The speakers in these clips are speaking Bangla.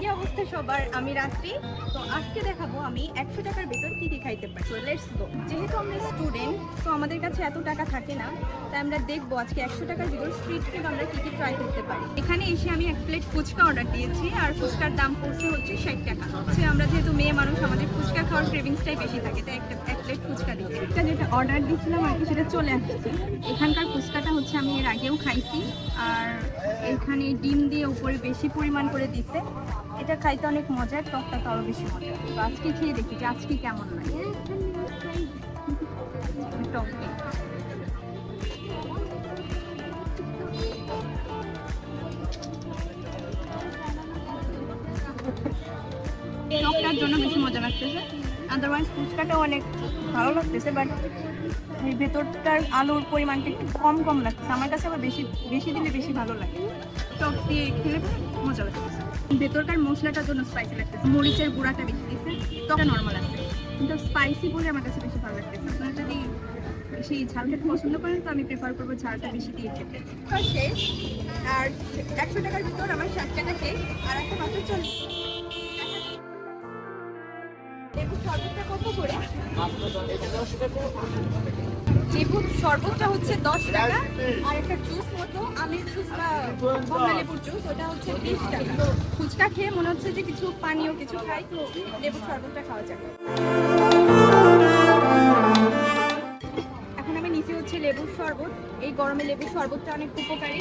কি অবস্থা সবার, আমি রাত্রি। তো আজকে দেখাবো আমি একশো টাকার ভেতর কি কি খাইতে পারি। তো লেটস গো যেহেতু আমরা স্টুডেন্ট তো আমাদের কাছে এত টাকা থাকে না, তাই আমরা দেখব আজকে একশো টাকার ভিতর স্ট্রিট ফুড আমরা কী কী ট্রাই করতে পারি। এখানে এসে আমি এক প্লেট ফুচকা অর্ডার দিয়েছি, আর ফুচকার দাম পড়ছে হচ্ছে ষাট টাকা। হচ্ছে আমরা যেহেতু মেয়ে মানুষ, আমাদের ফুচকা খাওয়ার ক্রেভিংসটাই বেশি থাকে, তাই একটা, এক প্লেট ফুচকা দিয়েছি। এটা যেটা অর্ডার দিয়েছিলাম আর কি, সেটা চলে আসছে। এখানকার ফুচকাটা হচ্ছে আমি এর আগেও খাইছি, আর এখানে ডিম দিয়ে উপরে বেশি পরিমাণ করে দিছে। এটা খাইতে অনেক মজার, টকটা তো আরও বেশি মজা তো আজকে খেয়ে দেখি যে আজকে কেমন লাগে। টক টকটার জন্য বেশি মজা লাগতেছে। আদারওয়াইজ ফুচকাটাও অনেক ভালো লাগতেছে বাট এই ভেতরটার আলুর পরিমাণটা একটু কম কম লাগতেছে। আমার কাছে আবার বেশি বেশি দিলে বেশি ভালো লাগে। টক দিয়ে খেলে মজা লাগতেছে। ভেতরকার মশলাটার জন্য স্পাইসি লাগতেছে। মরিচের গুঁড়াটা বেশি দিচ্ছে টকটা নর্মাল আছে। কিন্তু স্পাইসি বলে আমার কাছে বেশি ভালো লাগতেছে। আপনারা যদি বেশি ঝালটা পছন্দ করেন, তো আমি প্রেফার করব ঝালটা বেশি দিয়ে খেতে। শেষ আর একশো টাকার ভিতর আমার ষাট টাকা শেষ আর একটা মাত্র চল্লিশ। লেবুর শরবতটা কত করে? লেবুর শরবতটা হচ্ছে দশ টাকা, আর একটা জুস মতো, আমের জুস বা কমলা লেবুর জুস ওটা হচ্ছে বিশ টাকা। ফুচকা খেয়ে মনে হচ্ছে যে কিছু পানীয় কিছু খাই, তো লেবুর শরবতটা খাওয়া যাবে। শরবত, এই গরমে লেবুর শরবতটা অনেক উপকারী।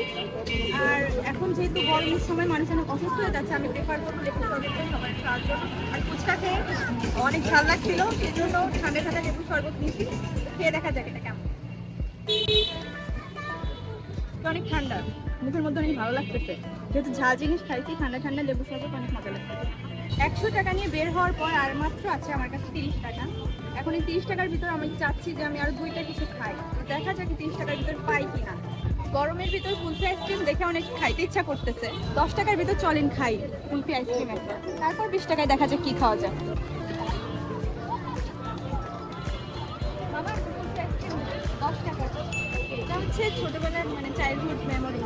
আর এখন যেহেতু গরমের সময় মানুষ অনেক অসুস্থ হয়ে যাচ্ছে, আমি প্রেফার করব লেবুর শরবতটা সবার খাওয়ার জন্য। আর ফুচকা খেয়ে অনেক ঝাল লাগছিল সেই জন্য ঠান্ডা ঠান্ডা লেবুর শরবত নিয়েছি। খেয়ে দেখা যাক এটা কেমন। অনেক ঠান্ডা, মুখের মধ্যে অনেক ভালো লাগতেছে। যেহেতু ঝাল জিনিস খাইছি, ঠান্ডা ঠান্ডা লেবু শরবত অনেক মজা লাগতেছে। একশো টাকা নিয়ে বের হওয়ার পর আর মাত্র আছে আমার কাছে তিরিশ টাকা। এখন এই তিরিশ টাকার ভিতর আমি চাচ্ছি যে আমি আরও দুইটা কিছু খাই। দেখা যাক তিরিশ টাকার ভিতর পাই কি না গরমের ভিতর কুলফি আইসক্রিম দেখে অনেক খাইতে ইচ্ছা করতেছে। দশ টাকার ভিতর চলেন খাই কুলফি আইসক্রিম একটা। তারপর বিশ টাকায় দেখা যাক কি খাওয়া যায়। ছোটবেলার মানে চাইল্ডহুড মেমোরি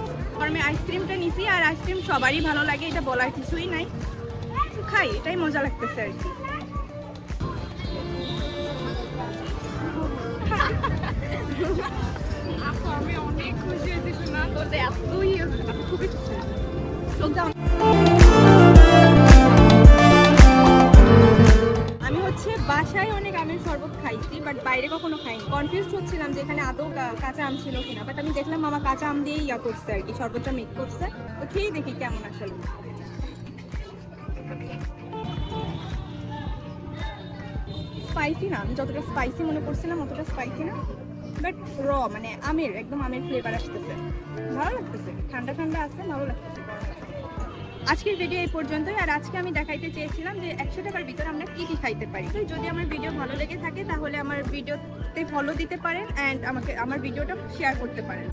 আইসক্রিমটা নিছি আর আইসক্রিম সবারই ভালো লাগে, এটা বলার কিছুই নাই। খাই এটাই মজা লাগতেছে আর কি। আমি অনেক খুশি হয়েছি শোনা তোর এতই খুবই খুশি চোখ দাও। আমি হচ্ছে বাসায় অনেক আমের শরবত খাইছি বাট বাইরে কখনো খাইনি। কনফিউজ হচ্ছিলাম যে এখানে আদৌ কাঁচা আম ছিল কিনা বাট আমি দেখলাম মামা কাঁচা আম দিয়েই ইয়া করছে আর কি শরবতটা মেক করছে। তো খেয়েই দেখি কেমন আসলে। স্পাইসি না, আমি যতটা স্পাইসি মনে করছিলাম, অতটা স্পাইসি না। বাট র মানে আমের, একদম আমের ফ্লেভার আসতেছে। ভালো লাগতেছে, ঠান্ডা ঠান্ডা আছে, ভালো লাগতেছে। আজকের ভিডিও এই পর্যন্তই, আর আজকে আমি দেখাইতে চেয়েছিলাম যে একশো টাকার ভিতরে আমরা কী কী খাইতে পারি। তো যদি আমার ভিডিও ভালো লেগে থাকে, তাহলে আমার ভিডিওতে ফলো দিতে পারেন অ্যান্ড আমাকে, আমার ভিডিওটা শেয়ার করতে পারেন।